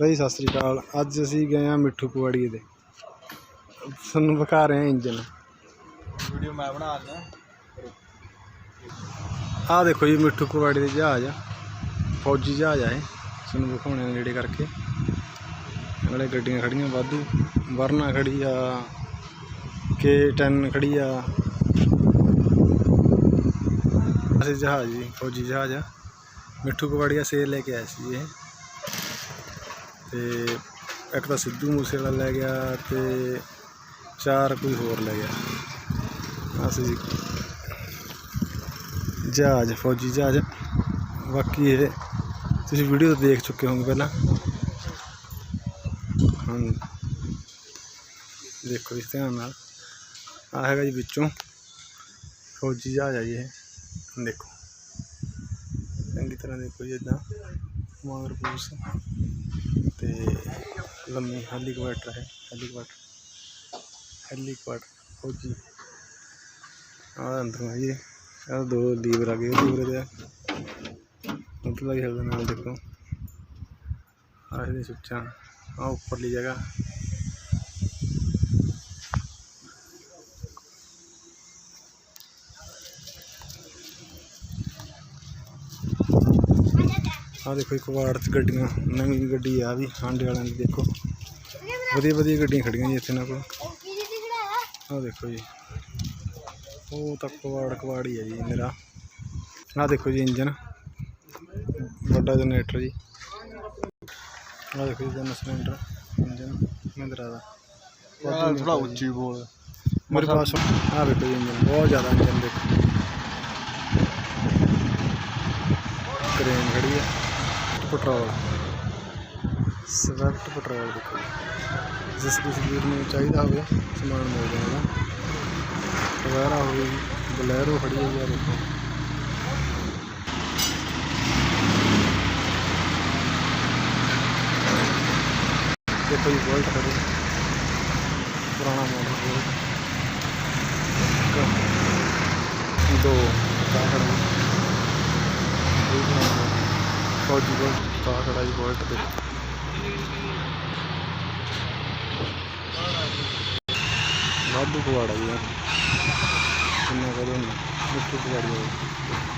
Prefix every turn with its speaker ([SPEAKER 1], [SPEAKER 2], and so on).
[SPEAKER 1] ਬਈ ਸਤਿ ਸ੍ਰੀ ਅਕਾਲ। ਅੱਜ ਅਸੀਂ ਗਏ ਆ ਮਿੱਠੂ ਪਵਾੜੀ ਦੇ। ਤੁਹਾਨੂੰ ਵਿਖਾ ਰਹੇ ਆ ਇੰਜਨ
[SPEAKER 2] ਵੀਡੀਓ ਮੈਂ ਬਣਾ ਰਿਹਾ
[SPEAKER 1] ਆਹ ਦੇਖੋ ਜੀ ਮਿੱਠੂ ਪਵਾੜੀ ਦੇ ਜਹਾਜ਼ ਆ। ਫੌਜੀ ਜਹਾਜ਼ ਆ ਇਹ। ਤੁਹਾਨੂੰ ਵਿਖਾਉਣੇ ਆ ਨੇੜੇ ਕਰਕੇ। ਨਾਲੇ ਗੱਡੀਆਂ ਖੜੀਆਂ ਵਾਧੂ। ਵਰਨਾ ਖੜੀ ਆ K10 ਖੜੀ ਆ। ਅਸੀਂ ਜਹਾਜ਼ ਜੀ ਫੌਜੀ ਜਹਾਜ਼ ਆ। ਮਿੱਠੂ ਪਵਾੜੀਆ ਸੇਲ ਲੈ ਕੇ ਆਏ ਸੀ ਇਹ। ਤੇ ਇੱਕ ਤਾਂ ਸਿੱਧੂ ਮੂਸੇਵਾਲਾ ਲੈ ਗਿਆ ਤੇ ਚਾਰ ਕੋਈ ਹੋਰ ਲੈ ਗਿਆ। ਅਸੀਂ ਜਹਾਜ਼, ਫੌਜੀ ਜਹਾਜ਼। ਬਾਕੀ ਇਹ, ਤੁਸੀਂ ਵੀਡੀਓ ਤਾਂ ਦੇਖ ਚੁੱਕੇ ਹੋਵੋਗੇ ਪਹਿਲਾਂ। ਹਾਂ। ਦੇਖੋ ਇਸ ਧਿਆਨ ਨਾਲ। ਆ ਹੈਗਾ ਜੀ ਵਿੱਚੋਂ। ਫੌਜੀ ਜਹਾਜ਼ ਆ ਜੀ ਇਹ। ਦੇਖੋ। ਚੰਗੀ ਤਰ੍ਹਾਂ ਦੇਖੋ ਜੀ ਇਦਾਂ। ਮਗਰ ਪੂਸ ਤੇ ਲੰਮੀ ਹੈਲੀਕਾਪਟਰ ਹੈ, ਹੈਲੀਕਾਪਟਰ। ਹੈਲੀਕਾਪਟਰ, ਫੌਜੀ। ਆ ਅੰਦਰੋਂ ਹੈ ਆ ਦੋ ਲੀਵਰ ਆ ਗਏ, ਲੀਵਰ ਦੇ ਉੱਪਰ ਹੀ ਨਾਲ ਦੇਖੋ। ਆ ਇਹਦੇ ਸੁੱਚਾਂ ਆ ਉੱਪਰਲੀ ਜਗ੍ਹਾ। ਆ ਦੇਖੋ ਇੱਕ ਵਾਰ ਚ ਗੱਡੀਆਂ ਨਵੀਂ ਗੱਡੀ ਆ ਵੀ ਹਾਂਡੇ ਵਾਲਿਆਂ ਦੀ ਦੇਖੋ। ਵਧੀਆ ਵਧੀਆ ਗੱਡੀਆਂ ਖੜੀਆਂ ਜੀ ਇੱਥੇ ਨਾ ਕੋਲ। ਆ ਦੇਖੋ ਜੀ। ਉਹ ਤਾਂ ਕਵਾੜ ਕਵਾੜ ਹੀ ਹੈ ਜੀ ਮੇਰਾ। ਆ ਦੇਖੋ ਜੀ ਇੰਜਨ। ਵੱਡਾ ਜਨਰੇਟਰ ਜੀ। ਆ ਦੇਖੋ ਜੀ ਜਨ ਸਿਲੰਡਰ ਇੰਜਨ ਮਹਿੰਦਰਾ ਦਾ।
[SPEAKER 2] ਥੋੜਾ ਉੱਚੀ ਬੋਲ।
[SPEAKER 1] ਮੇਰੇ ਪਾਸ ਆ ਵੇਖੋ ਜੀ ਇੰਜਨ ਬਹੁਤ ਜ਼ਿਆਦਾ ਇੰਜਨ ਦੇਖੋ ਕ੍ਰੇਨ ਖੜੀ ਹੈ ਪੈਟਰੋਲ। ਸਵਿਫਟ ਪੈਟਰੋਲ ਦੇਖੋ। ਜਿਸ ਕਿਸੇ ਵੀਰ ਨੂੰ ਚਾਹੀਦਾ ਹੋਵੇ, ਸਮਾਨ ਮਿਲ ਜਾਏਗਾ ਟਵੇਰਾ ਹੋਵੇ ਜੀ ਬਲੈਰੋ ਖੜੀ ਹੈ ਜੀ ਦੇਖੋ। ਦੇਖੋ ਜੀ ਵੋਲਟ ਖੜੀ। ਪੁਰਾਣਾ ਮਾਡਲ ਵੋਲਟ ਦੋ ਕਾ ਖੜਾ ਜੀ ਇਹ ਵੀ ਨਵਾਂ ਫੌਜੀ ਵੋਲਟ ਕਾ ਖੜਾ ਜੀ ਵੋਲਟ ਤੇ। ਵਾਧੂ ਕਵਾੜਾ ਜੀ ਯਾਰ ਕਿੰਨਾ ਕਰੇ ਮਿੱਠੂ ਕਵਾੜੀ ਆ।